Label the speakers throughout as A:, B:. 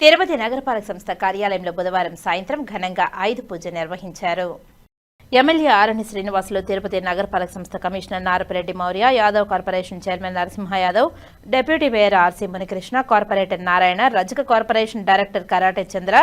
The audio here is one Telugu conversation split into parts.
A: తిరుపతి నగరపాలక సంస్థ కార్యాలయంలో బుధవారం సాయంత్రం ఘనంగా ఆయుధ పూజ నిర్వహించారు. ఎమ్మెల్యే ఆరణి శ్రీనివాసులు తిరుపతి నగరపాలక సంస్థ commissioner Narapareddy Mourya Yadav corporation chairman Narasimha Yadav deputy mayor R C Munikrishna corporator Narayana Rajaka corporation director karate Chandra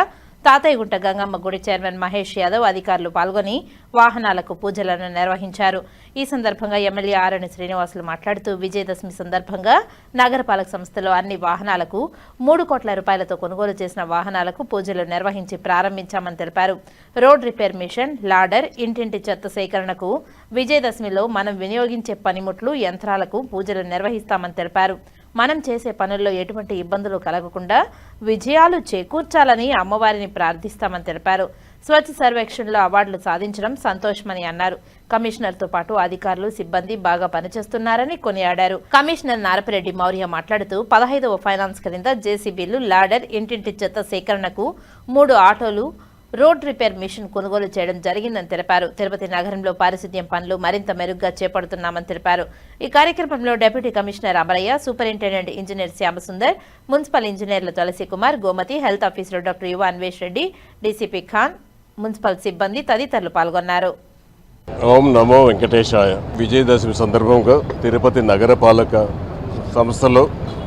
A: Tatayyagunta Gangamma గుడి చైర్మన్ మహేష్ యాదవ్ అధికారులు పాల్గొని వాహనాలకు పూజలను నిర్వహించారు. ఈ సందర్భంగా ఎమ్మెల్యే ఆరణి శ్రీనివాసులు మాట్లాడుతూ విజయదశమి సందర్భంగా నగరపాలక సంస్థలో అన్ని వాహనాలకు మూడు కోట్ల రూపాయలతో కొనుగోలు చేసిన వాహనాలకు పూజలు నిర్వహించి ప్రారంభించామని తెలిపారు. రోడ్ రిపేర్ మిషన్ లాడర్ ఇంటింటి చెత్త సేకరణకు విజయదశమిలో మనం వినియోగించే పనిముట్లు యంత్రాలకు పూజలు నిర్వహిస్తామని తెలిపారు. మనం చేసే పనుల్లో ఎటువంటి ఇబ్బందులు కలగకుండా విజయాలు చేకూర్చాలని అమ్మవారిని ప్రార్థిస్తామని తెలిపారు. స్వచ్ఛ సర్వేక్షణలో అవార్డులు సాధించడం సంతోషమని అన్నారు. కమిషనర్తో పాటు అధికారులు సిబ్బంది బాగా పనిచేస్తున్నారని కొనియాడారు. కమిషనర్ నారపిరెడ్డి మౌర్య మాట్లాడుతూ పదహైదవ ఫైనాన్స్ క్రింద జేసీబీలు లాడర్ ఇంటింటి చెత్త సేకరణకు మూడు ఆటోలు రోడ్ రిపేర్ మిషన్ కొనుగోలు చేయడం జరిగిందని తెలిపారు. తిరుపతి నగరంలో పారిశుద్ధ్యం పనులు మరింత మెరుగ్గా చేపడుతున్నామని తెలిపారు. ఈ కార్యక్రమంలో deputy commissioner Amarayya superintendent engineer Shyamasundar municipal ఇంజనీర్ల Tulasi Kumar Gomathi health officer doctor Yuva Anvesh Reddy DCP Khan municipal సిబ్బంది తదితరులు పాల్గొన్నారు.
B: ఓం నమో వెంకటేశాయ. విజయదశమి సందర్భంగా తిరుపతి నగరపాలక సంస్థలో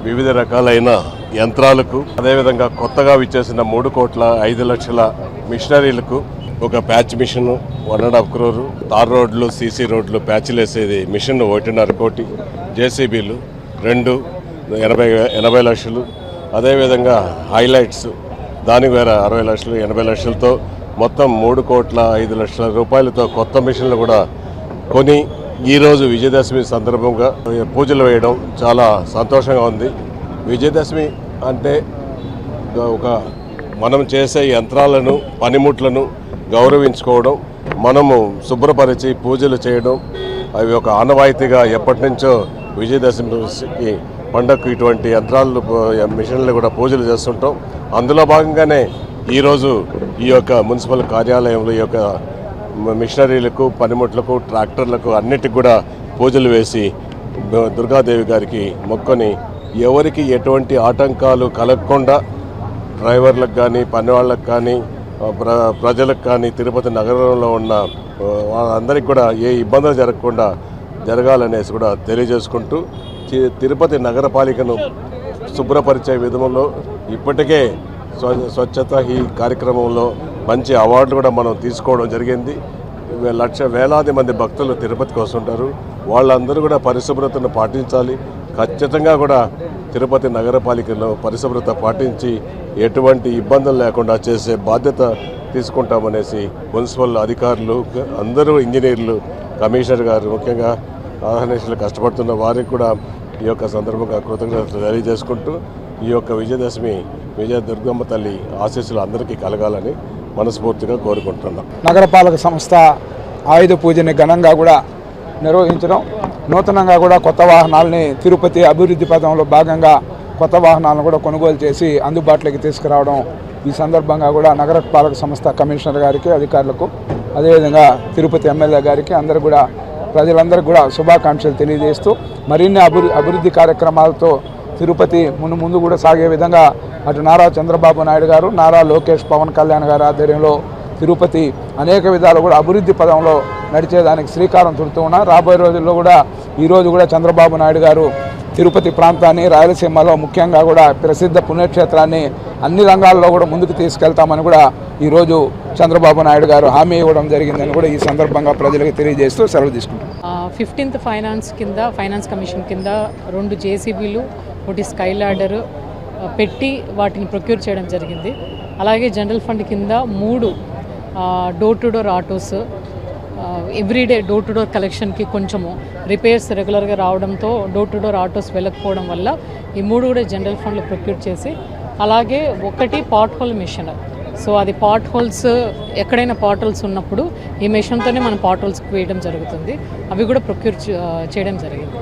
B: వివిధ రకాలైన యంత్రాలకు అదేవిధంగా కొత్తగా విచ్చేసిన మూడు కోట్ల ఐదు లక్షల మిషనరీలకు ఒక patch machine one and half crore tar రోడ్లు సీసీ రోడ్లు ప్యాచ్లు వేసేది మిషన్ ఒకటిన్నర కోటి జేసీబీలు రెండు ఎనభై ఎనభై లక్షలు. అదేవిధంగా హైలైట్స్ దానికి వేరే అరవై లక్షలు ఎనభై లక్షలతో మొత్తం మూడు కోట్ల ఐదు లక్షల రూపాయలతో కొత్త మిషన్లు కూడా కొని ఈరోజు విజయదశమి సందర్భంగా పూజలు వేయడం చాలా సంతోషంగా ఉంది. విజయదశమి అంటే ఒక మనం చేసే యంత్రాలను పనిముట్లను గౌరవించుకోవడం మనము శుభ్రపరిచి పూజలు చేయడం అవి ఒక ఆనవాయితీగా ఎప్పటి నుంచో విజయదశమికి పండగకు ఇటువంటి యంత్రాలు మిషన్లు కూడా పూజలు చేస్తుంటాం. అందులో భాగంగానే ఈరోజు ఈ యొక్క మున్సిపల్ కార్యాలయంలో ఈ యొక్క మిషనరీలకు పనిముట్లకు ట్రాక్టర్లకు అన్నిటికి కూడా పూజలు వేసి దుర్గాదేవి గారికి మొక్కని ఎవరికి ఎటువంటి ఆటంకాలు కలగకుండా డ్రైవర్లకు కానీ పనివాళ్ళకు కానీ ప్ర ప్రజలకు కానీ తిరుపతి నగరంలో ఉన్న వాళ్ళందరికీ కూడా ఏ ఇబ్బందులు జరగకుండా జరగాలనేసి కూడా తెలియజేసుకుంటూ తి- తిరుపతి నగరపాలికను శుభ్రపరిచే విధంలో ఇప్పటికే స్వ స్వచ్ఛత ఈ కార్యక్రమంలో మంచి అవార్డులు కూడా మనం తీసుకోవడం జరిగింది. లక్ష వేలాది మంది భక్తులు తిరుపతికి వస్తుంటారు వాళ్ళందరూ కూడా పరిశుభ్రతను పాటించాలి. ఖచ్చితంగా కూడా తిరుపతి నగరపాలికలో పరిశుభ్రత పాటించి ఎటువంటి ఇబ్బందులు లేకుండా చేసే బాధ్యత తీసుకుంటామనేసి మున్సిపల్ అధికారులు అందరూ ఇంజనీర్లు కమిషనర్ గారు ముఖ్యంగా ఆహర్నిశలు కష్టపడుతున్న వారికి కూడా ఈ యొక్క సందర్భంగా కృతజ్ఞతలు తెలియజేసుకుంటూ ఈ యొక్క విజయదశమి విజయ దుర్గమ్మ తల్లి ఆశీస్సులు అందరికీ కలగాలని మనస్ఫూర్తిగా కోరుకుంటున్నాం.
C: నగరపాలక సంస్థ ఆయుధ పూజని ఘనంగా కూడా నిర్వహించడం నూతనంగా కూడా కొత్త వాహనాలని తిరుపతి అభివృద్ధి పథంలో భాగంగా కొత్త వాహనాలను కూడా కొనుగోలు చేసి అందుబాటులోకి తీసుకురావడం ఈ సందర్భంగా కూడా నగరపాలక సంస్థ కమిషనర్ గారికి అధికారులకు అదేవిధంగా తిరుపతి ఎమ్మెల్యే గారికి అందరూ కూడా ప్రజలందరికీ కూడా శుభాకాంక్షలు తెలియజేస్తూ మరిన్ని అభివృద్ధి అభివృద్ధి కార్యక్రమాలతో తిరుపతి ముందు ముందు కూడా సాగే విధంగా అటు నారా చంద్రబాబు నాయుడు గారు నారా లోకేష్ పవన్ కళ్యాణ్ గారి ఆధ్వర్యంలో తిరుపతి అనేక విధాలు కూడా అభివృద్ధి పదంలో నడిచేదానికి శ్రీకారం చుడుతూ ఉన్నారు రాబోయే రోజుల్లో కూడా ఈరోజు కూడా చంద్రబాబు నాయుడు గారు తిరుపతి ప్రాంతాన్ని రాయలసీమలో ముఖ్యంగా కూడా ప్రసిద్ధ పుణ్యక్షేత్రాన్ని అన్ని రంగాల్లో కూడా ముందుకు తీసుకెళ్తామని కూడా ఈరోజు చంద్రబాబు నాయుడు గారు హామీ ఇవ్వడం జరిగిందని కూడా ఈ సందర్భంగా ప్రజలకు తెలియజేస్తూ సెలవు తీసుకుంటాం
D: ఫిఫ్టీన్త్ ఫైనాన్స్ కింద ఫైనాన్స్ కమిషన్ కింద రెండు జేసీబీలు ఒకటి స్కై పెట్టి వాటిని ప్రొక్యూర్ చేయడం జరిగింది. అలాగే జనరల్ ఫండ్ కింద మూడు door to door autos everyday door to door కలెక్షన్కి కొంచెము రిపేర్స్ రెగ్యులర్గా రావడంతో డోర్ టు డోర్ ఆటోస్ వెళ్ళకపోవడం వల్ల ఈ మూడు కూడా జనరల్ ఫండ్లో ప్రొక్యూర్ చేసి అలాగే ఒకటి పాట్ హోల్ మిషన్ సో అది పాట్ హోల్స్ ఎక్కడైనా పాట్ హోల్స్ ఉన్నప్పుడు ఈ మిషన్తోనే మనం పాట్ హోల్స్కి వేయడం జరుగుతుంది. అవి కూడా ప్రొక్యూర్ చేయడం జరిగింది.